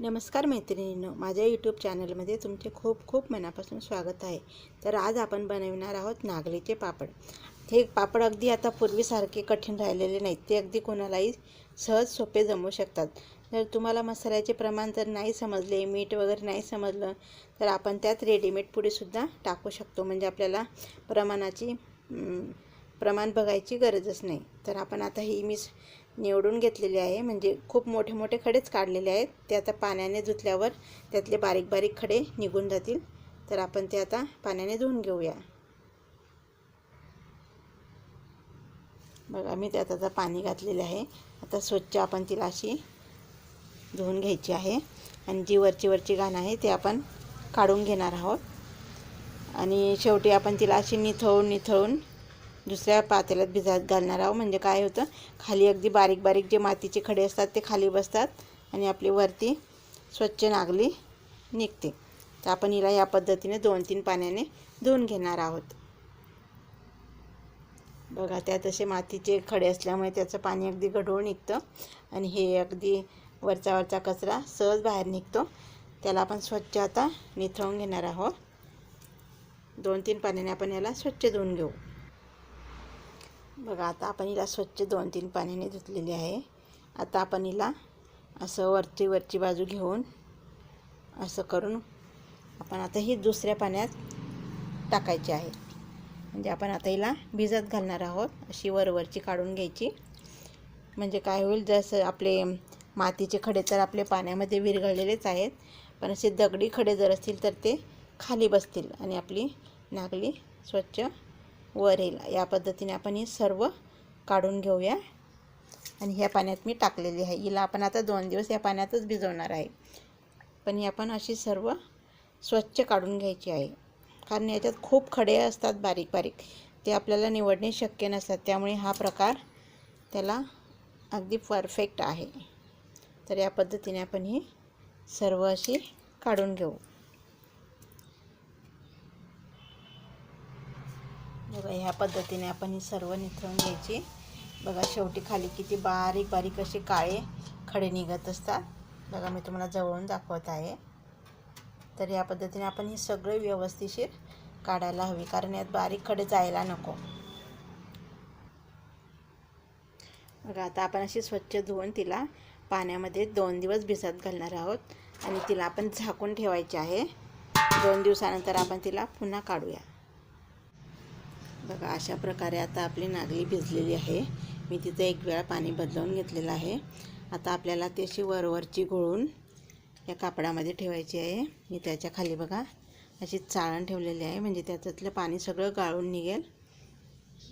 नमस्कार मैत्रिणींनो माझ्या यूट्यूब चॅनलमध्ये तुमचे खूप खूप मनापासून स्वागत आहे. तर आज आपण बनविणार आहोत नागलीचे पापड. हे पापड अगदी आता पूर्वीसारखे कठीण राहिलेले नाहीत. ते अगदी कोणालाही सहज सोपे जमू शकतात. जर तुम्हाला मसाल्याचे प्रमाण जर नाही समजले मीठ वगैरे नाही समजलं तर आपण त्यात रेडीमेड पुडीसुद्धा टाकू शकतो. म्हणजे आपल्याला प्रमाणाची प्रमाण बघायची गरजच नाही. तर आपण आता ही मी निवडून घेतलेली आहे. म्हणजे खूप मोठे मोठे खडेच काढलेले आहेत. ते आता पाण्याने धुतल्यावर त्यातले बारीक बारीक खडे निघून जातील. तर आपण ते आता पाण्याने धुवून घेऊया. बघा मी त्यात आता पाणी घातलेले आहे. आता स्वच्छ आपण तिला अशी धुवून घ्यायची आहे. आणि जी वरची वरची घाण आहे ते आपण काढून घेणार आहोत. आणि शेवटी आपण तिला अशी निथळून निथळून दुसऱ्या पातेल्यात भिजत घालणार आहोत. म्हणजे काय होतं? खाली अगदी बारीक बारीक जे मातीचे खडे असतात ते खाली बसतात आणि आपली वरती स्वच्छ नागली निघते. तर आपण हिला या पद्धतीने दोन तीन पाण्याने धुवून घेणार आहोत. बघा त्यात असे मातीचे खडे असल्यामुळे त्याचं पाणी अगदी गढूळ निघतं आणि हे अगदी वरचा वरचा कचरा सहज बाहेर निघतो. त्याला आपण स्वच्छ आता निथळून घेणार आहोत. दोन तीन पाण्याने आपण याला स्वच्छ धुवून घेऊ. बघा आता आपण हिला स्वच्छ दोन तीन पाण्याने धुतलेली आहे. आता आपण हिला असं वरची वरची बाजू घेऊन असं करून आपण आता ही दुसऱ्या पाण्यात टाकायची आहे. म्हणजे आपण आता हिला भिजत घालणार आहोत अशी वरवरची काढून घ्यायची. म्हणजे काय होईल जसं आपले मातीचे खडे तर आपले पाण्यामध्ये विरघळलेलेच आहेत पण असे दगडी खडे जर असतील तर ते खाली बसतील आणि आपली नागली स्वच्छ वर येईल या पद्धतीने आपण ही सर्व काढून घेऊया. आणि ह्या पाण्यात मी टाकलेली आहे. हिला आपण आता दोन दिवस या पाण्यातच भिजवणार आहे. पण ही आपण अशी सर्व स्वच्छ काढून घ्यायची आहे. कारण याच्यात खूप खडे असतात बारीक बारीक. ते आपल्याला निवडणे शक्य नसतात. त्यामुळे हा प्रकार त्याला अगदी परफेक्ट आहे. तर या पद्धतीने आपण ही सर्व अशी काढून घेऊ. बघा ह्या पद्धतीने आपण ही सर्व निथळून घ्यायची. बघा शेवटी खाली किती बारीक बारीक असे काळे खडे निघत असतात. बघा मी तुम्हाला जवळून दाखवत आहे. तर या पद्धतीने आपण ही सगळे व्यवस्थिशीर काढायला हवी कारण यात बारीक खडे जायला नको. बघा आता आपण अशी स्वच्छ धुवून तिला पाण्यामध्ये दोन दिवस भिजत घालणार आहोत. आणि तिला आपण झाकून ठेवायचे आहे. दोन दिवसानंतर आपण तिला पुन्हा काढूया. बघा अशा प्रकारे आता आपली नागली भिजलेली आहे. मी तिथं एक वेळा पाणी बदलवून घेतलेलं आहे. आता आपल्याला ती अशी वरवरची घोळून या कापडामध्ये ठेवायची आहे. मी त्याच्याखाली बघा अशी चाळण ठेवलेली आहे. म्हणजे त्याच्यातलं पाणी सगळं गाळून निघेल.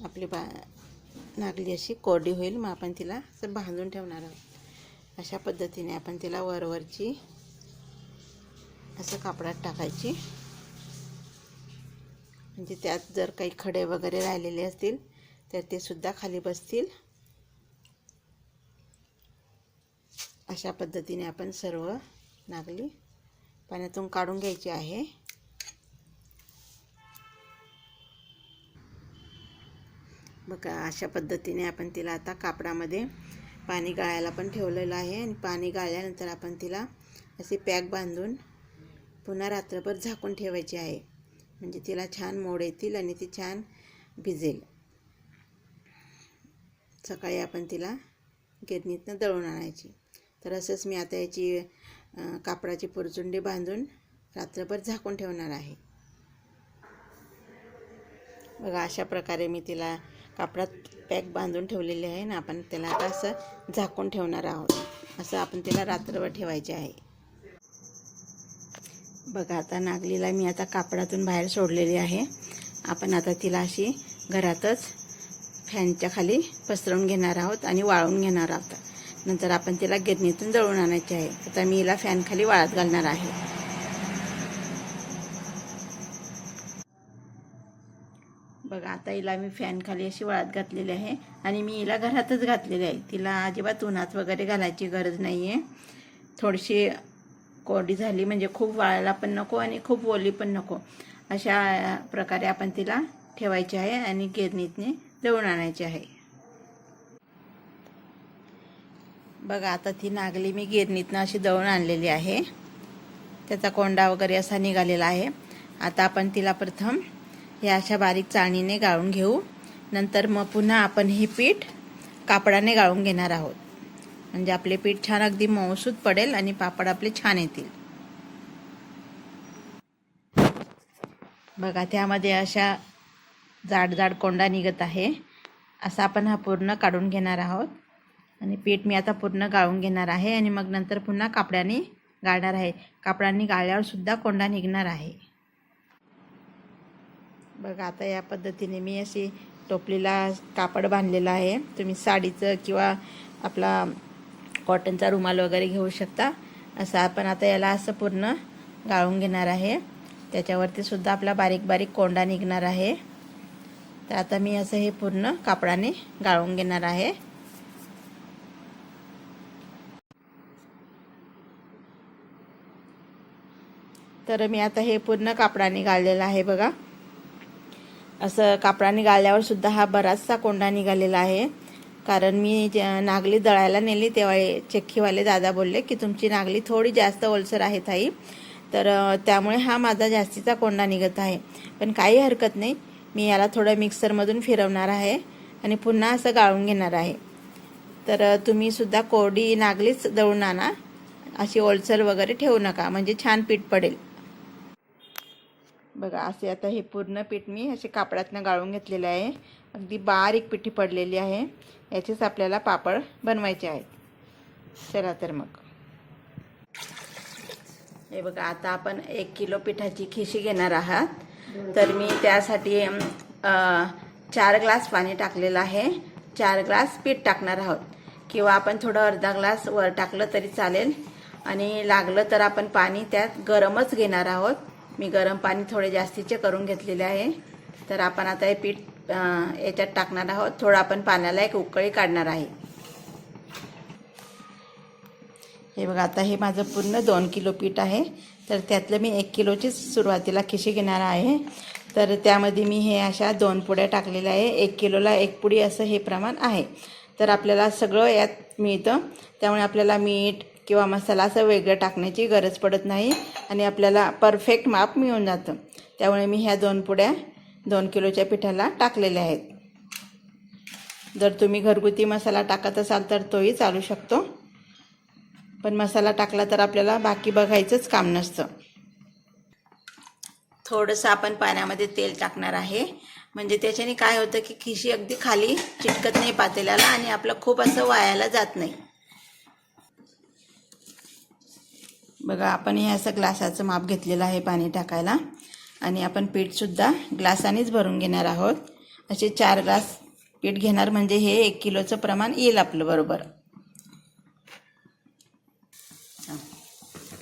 आपली बा नागली अशी कोरडी होईल. मग आपण तिला असं बांधून ठेवणार आहोत. अशा पद्धतीने आपण तिला वरवरची असं कापडात टाकायची. म्हणजे त्यात जर काही खडे वगैरे राहिलेले असतील तर ते सुद्धा खाली बसतील. अशा पद्धतीने आपण सर्व नागली पाण्यातून काढून घ्यायची आहे. बघा अशा पद्धतीने आपण तिला आता कापडामध्ये पाणी गाळायला पण ठेवलेलं आहे आणि पाणी गाळल्यानंतर आपण तिला असे पॅक बांधून पुन्हा रात्रभर झाकून ठेवायची आहे. म्हणजे तिला छान मोड येतील आणि ती छान भिजेल. सकाळी आपण तिला गिरणीतनं दळून आणायची. तर असंच मी आता याची कापडाची पुरचुंडी बांधून रात्रभर झाकून ठेवणार आहे. बघा अशा प्रकारे मी तिला कापडात पॅक बांधून ठेवलेली आहे ना आपण त्याला आता असं झाकून ठेवणार आहोत. असं आपण तिला रात्रभर ठेवायचे आहे. बघा आता नागलीला मी आता कापडातून बाहेर सोडलेली आहे. आपण आता तिला अशी घरातच फॅनच्या खाली पसरवून घेणार आहोत आणि वाळवून घेणार आहोत. नंतर आपण तिला गिरणीतून जळून आणायची आहे. आता मी हिला फॅनखाली वाळत घालणार आहे. बघा आता हिला मी फॅनखाली अशी वाळत घातलेली आहे आणि मी हिला घरातच घातलेली आहे. तिला अजिबात उन्हात वगैरे घालायची गरज नाही आहे थोडीशी कोरडी झाली म्हणजे खूप वाळायला पण नको आणि खूप ओली पण नको. अशा प्रकारे आपण तिला ठेवायची आहे आणि गिरणीतने दळून आणायची आहे. बघा आता ती नागली मी गिरणीतनं अशी दळून आणलेली आहे. त्याचा कोंडा वगैरे असा निघालेला आहे. आता आपण तिला प्रथम या अशा बारीक चाळणीने गाळून घेऊ. नंतर मग पुन्हा आपण हे पीठ कापडाने गाळून घेणार आहोत. म्हणजे आपले पीठ छान अगदी मऊसूत पडेल आणि पापड आपले छान येतील. बघा त्यामध्ये अशा जाड जाड कोंडा निघत आहे. असा आपण हा पूर्ण काढून घेणार आहोत. आणि पीठ मी आता पूर्ण गाळून घेणार आहे आणि मग नंतर पुन्हा कापड्याने गाळणार आहे. कापडाने गाळल्यावर सुद्धा कोंडा निघणार आहे. बघा आता या पद्धतीने मी अशी टोपलीला कापड बांधलेलं आहे. तुम्ही साडीचं किंवा आपला कॉटनचा रुमाल वगैरे घेऊ शकता. असं आपण आता याला असं पूर्ण गाळून घेणार आहे. त्याच्यावरती सुद्धा आपला बारीक बारीक कोंडा निघणार आहे. तर आता मी असं हे पूर्ण कापडाने गाळून घेणार आहे. तर मी आता हे पूर्ण कापडाने गाळलेलं आहे बघा. असं कापडाने गाळल्यावर सुद्धा हा बराचसा कोंडा निघालेला आहे. कारण मी नागली दळायला नेली तेव्हा चक्कीवाले दादा बोलले की तुमची नागली थोडी जास्त ओलसर आहे ताई. तर त्यामुळे हा माझा जास्तीचा कोंडा निघत आहे. पण काही हरकत नाही. मी याला थोडं मिक्सरमधून फिरवणार आहे आणि पुन्हा असं गाळून घेणार आहे. तर तुम्ही सुद्धा कोरडी नागलीच दळून आणा. अशी ओलसर वगैरे ठेवू नका. म्हणजे छान पीठ पडेल. बघा असे आता हे पूर्ण पीठ मी असे कापडातनं गाळून घेतलेले आहे. अगदी बारीक पिठी पडलेली आहे. याचेच आपल्याला पापड बनवायचे आहेत. चला तर मग. हे बघा आता आपण एक किलो पिठाची खिशी घेणार आहात. तर मी त्यासाठी चार ग्लास पाणी टाकलेलं आहे. चार ग्लास पीठ टाकणार आहोत. किंवा आपण थोडं अर्धा ग्लास वर टाकलं तरी चालेल. आणि लागलं तर आपण पाणी त्यात गरमच घेणार आहोत. मी गरम पाणी थोडे जास्तीचे करून घेतलेले आहे. तर आपण आता हे पीठ याच्यात टाकणार आहोत. थोडं आपण पाण्याला एक उकळी काढणार आहे. हे बघा आता हे माझं पूर्ण दोन किलो पीठ आहे. तर त्यातलं मी एक किलोचीच सुरुवातीला खिशी घेणार आहे. तर त्यामध्ये मी हे अशा दोन पुड्या टाकलेल्या आहे. एक किलोला एक पुडी असं हे प्रमाण आहे. तर आपल्याला सगळं यात मिळतं. त्यामुळे आपल्याला मीठ किंवा मसाला असं वेगळं टाकण्याची गरज पडत नाही आणि आपल्याला परफेक्ट माप मिळून जातं. त्यामुळे मी ह्या दोन पुड्या दोन किलोच्या पिठाला टाकलेल्या आहेत. जर तुम्ही घरगुती मसाला टाकत असाल तर तोही चालू शकतो. पण मसाला टाकला तर आपल्याला बाकी बघायचंच काम नसतं. थोडंसं आपण पाण्यामध्ये तेल टाकणार आहे. म्हणजे त्याच्याने काय होतं की खिशी अगदी खाली चिटकत नाही पातेल्याला आणि आपलं खूप असं वायाला जात नाही. बघा आपण हे असं ग्लासाचं माप घेतलेलं आहे पाणी टाकायला. आणि आपण पीठसुद्धा ग्लासानेच भरून घेणार आहोत. असे चार ग्लास पीठ घेणार म्हणजे हे एक किलोचं प्रमाण येईल आपलं बरोबर.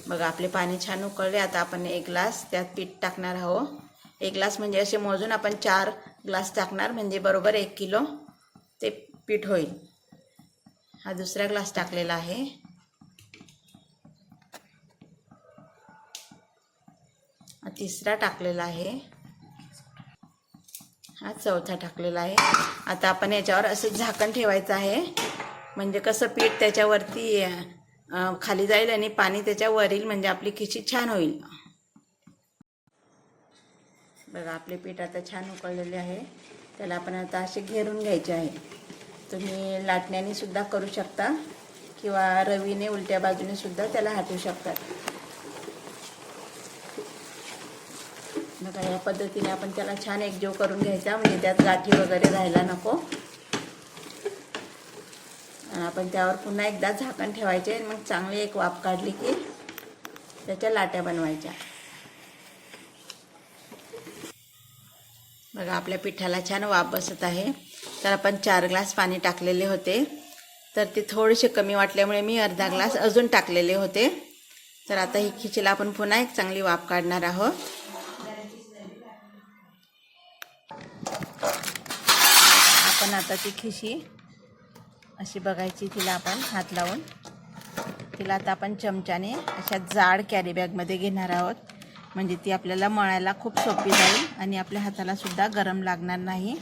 बघा आपले पाणी छान उकळले. आता आपण एक ग्लास त्यात पीठ टाकणार आहोत. एक ग्लास म्हणजे असे मोजून आपण चार ग्लास टाकणार म्हणजे बरोबर एक किलो ते पीठ होईल. हा दुसरा ग्लास टाकलेला आहे. हा तिसरा टाकलेला आहे. हा चौथा टाकलेला आहे. आता आपण याच्यावर असं झाकण ठेवायचं आहे. म्हणजे कसं पीठ त्याच्यावरती खाली जाईल आणि पाणी त्याच्यावर येईल म्हणजे आपली खिची छान होईल. बघा आपले पीठ आता छान उकळलेले आहे. त्याला आपण आता असे घेरून घ्यायचे आहे. तुम्ही लाटण्याने सुद्धा करू शकता किंवा रवीने उलट्या बाजूने सुद्धा त्याला हाटू शकतात बघा या पद्धतीने आपण त्याला छान एकजीव करून घ्यायचा म्हणजे त्यात गाठी वगैरे राहायला नको. आणि आपण त्यावर पुन्हा एकदा झाकण ठेवायचे आणि मग चांगली एक वाफ काढली की त्याच्या लाट्या बनवायच्या. बघा आपल्या पिठाला छान वाफ बसत आहे. तर आपण चार ग्लास पाणी टाकलेले होते. तर ते थोडेसे कमी वाटल्यामुळे मी अर्धा ग्लास अजून टाकलेले होते. तर आता ही खिचीला आपण पुन्हा एक चांगली वाफ काढणार आहोत. आता ती खिशी. अशी बघायची तिला आपण हात लावून. तिला आता आपण चमच्याने अशा जाड कॅरीबॅगमध्ये घेणार आहोत. म्हणजे ती आपल्याला मळायला खूप सोपी जाईल आणि आपल्या हातालासुद्धा गरम लागणार नाही.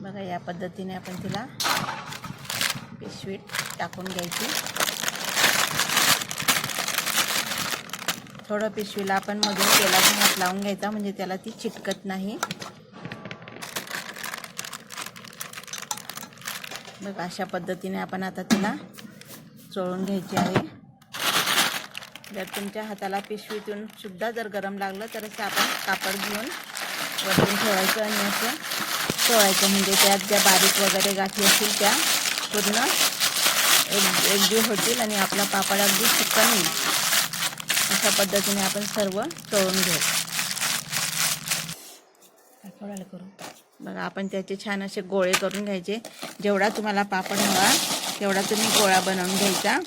बघा या पद्धतीने आपण तिला पिशवीत टाकून घ्यायची. थोडं पिशवीला आपण मधून तेलाचा हात लावून घ्यायचा म्हणजे त्याला ती चिटकत नाही. बघा अशा पद्धतीने आपण आता तिला चोळून घ्यायची आहे. जर तुमच्या हाताला पिशवीतून सुद्धा जर गरम लागलं तर असं आपण कापड घेऊन वरतून ठेवायचं आणि असं चोळायचं. म्हणजे त्यात ज्या बारीक वगैरे गाठी असतील त्या पूर्ण एक एकजीव होतील आणि आपला पापड अगदी चिकन होईल. अशा पद्धतीने आपण सर्व चोळून घेऊ. करू बघा आपण त्याचे छान असे गोळे करून घ्यायचे. जेवढा तुम्हाला पापड हवा तेवढा तुम्ही गोळा बनवून घ्यायचा.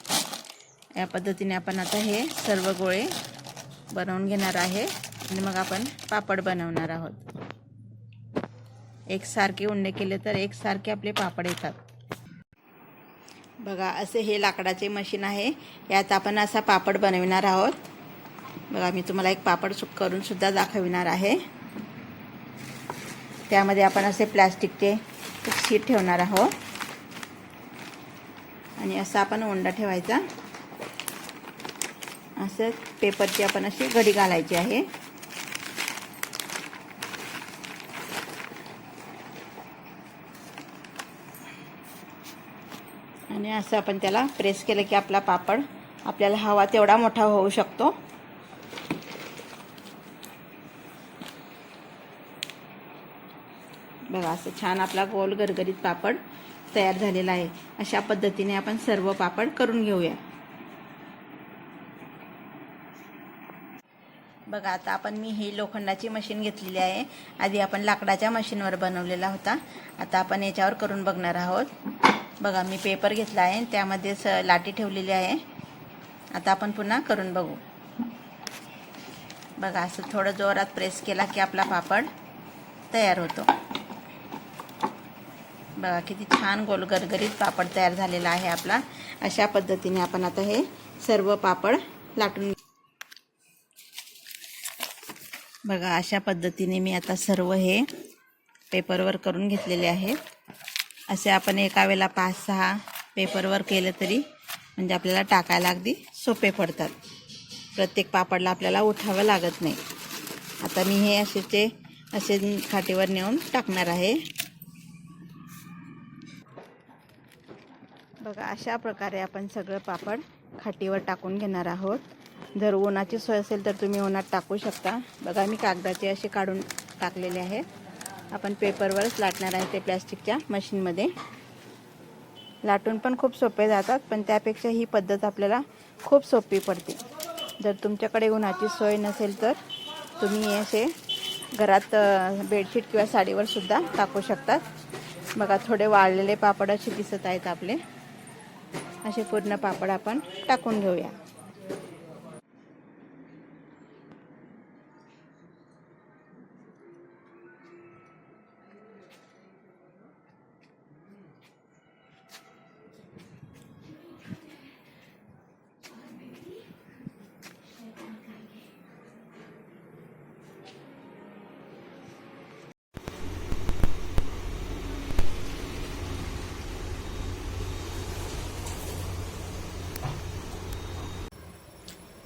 या पद्धतीने आपण आता हे सर्व गोळे बनवून घेणार आहे. आणि मग आपण पापड बनवणार आहोत. एकसारखे उंडे केले तर एकसारखे आपले पापड येतात. बघा असे हे लाकडाचे मशीन आहे. यात आपण असा पापड बनविणार आहोत. बघा मी तुम्हाला एक पापड करून सुद्धा दाखविणार आहे. त्यामध्ये आपण असे प्लॅस्टिकचे शीट ठेवणार आहोत. आणि असा आपण ओंडा ठेवायचा. असं पेपरची आपण अशी घडी घालायची आहे. आणि असं आपण त्याला प्रेस केलं की आपला पापड आपल्याला हवा तेवढा मोठा होऊ शकतो. बघा असं छान आपला गोल गरगरीत पापड तयार झालेला आहे. अशा पद्धतीने आपण सर्व पापड करून घेऊया. बघा आता आपण मी ही लोखंडाची मशीन घेतलेली आहे. आधी आपण लाकडाच्या मशीनवर बनवलेला होता. आता आपण याच्यावर करून बघणार आहोत. बघा मी पेपर घेतला आहे. त्यामध्ये स लाटी ठेवलेली आहे. आता आपण पुन्हा करून बघू. बघा असं थोडं जोरात प्रेस केला की आपला पापड तयार होतो. बघा किती छान गोल गरगरीत पापड तयार झालेला आहे आपला. अशा पद्धतीने आपण आता हे सर्व पापड लाटून बघा अशा पद्धतीने मी आता सर्व हे पेपरवर करून घेतलेले आहेत. असे आपण एका वेळेला पाच सहा पेपरवर केलं तरी म्हणजे आपल्याला टाकायला अगदी सोपे पडतात. प्रत्येक पापडला आपल्याला उठावं लागत नाही. आता मी हे असेचे असे खाटीवर नेऊन टाकणार आहे. बघा अशा प्रकारे आपण सगळं पापड खाटीवर टाकून घेणार आहोत. जर उन्हाची सोय असेल तर तुम्ही उन्हात टाकू शकता. बघा मी कागदाचे असे काढून टाकलेले आहेत. आपण पेपरवरच लाटणार आहे ते प्लॅस्टिकच्या मशीनमध्ये. लाटून पण खूप सोपे जातात पण त्यापेक्षा ही पद्धत आपल्याला खूप सोपी पडते. जर तुमच्याकडे उन्हाची सोय नसेल तर तुम्ही असे घरात बेडशीट किंवा साडीवर सुद्धा टाकू शकतात. बघा थोडे वाळलेले पापड असे दिसत आहेत आपले. असे पूर्ण पापड आपण टाकून घेऊया.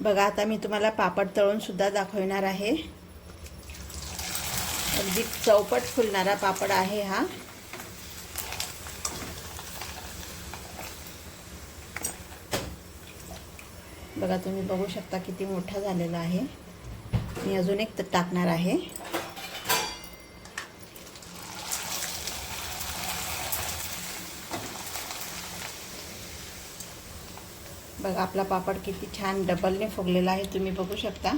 बघा आता मी तुम्हाला पापड तळूनसुद्धा दाखवणार आहे. अगदी चौपट फुलणारा पापड आहे हा. बघा तुम्ही बघू शकता किती मोठा झालेला आहे. मी अजून एक टाकणार आहे. बघा आपला पापड किती छान डबलने फुगलेला आहे. तुम्ही बघू शकता.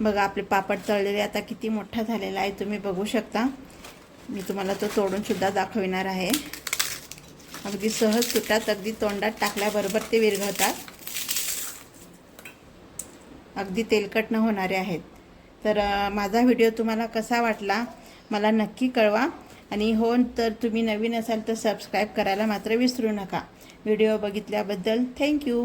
बघा आपले पापड तळलेले आता किती मोठा झालेला आहे. तुम्ही बघू शकता. मी तुम्हाला तो तोडूनसुद्धा दाखविणार आहे. अगदी सहज सुटात अगदी तोंडात टाकल्याबरोबर ते विरघळतात. अगदी तेलकट न होणारे आहेत. तर माझा व्हिडिओ तुम्हाला कसा वाटला मला नक्की कळवा. आणि हो तर तुम्ही नवीन असाल तर सबस्क्राईब करायला मात्र विसरू नका. Video बघितल्याबद्दल thank you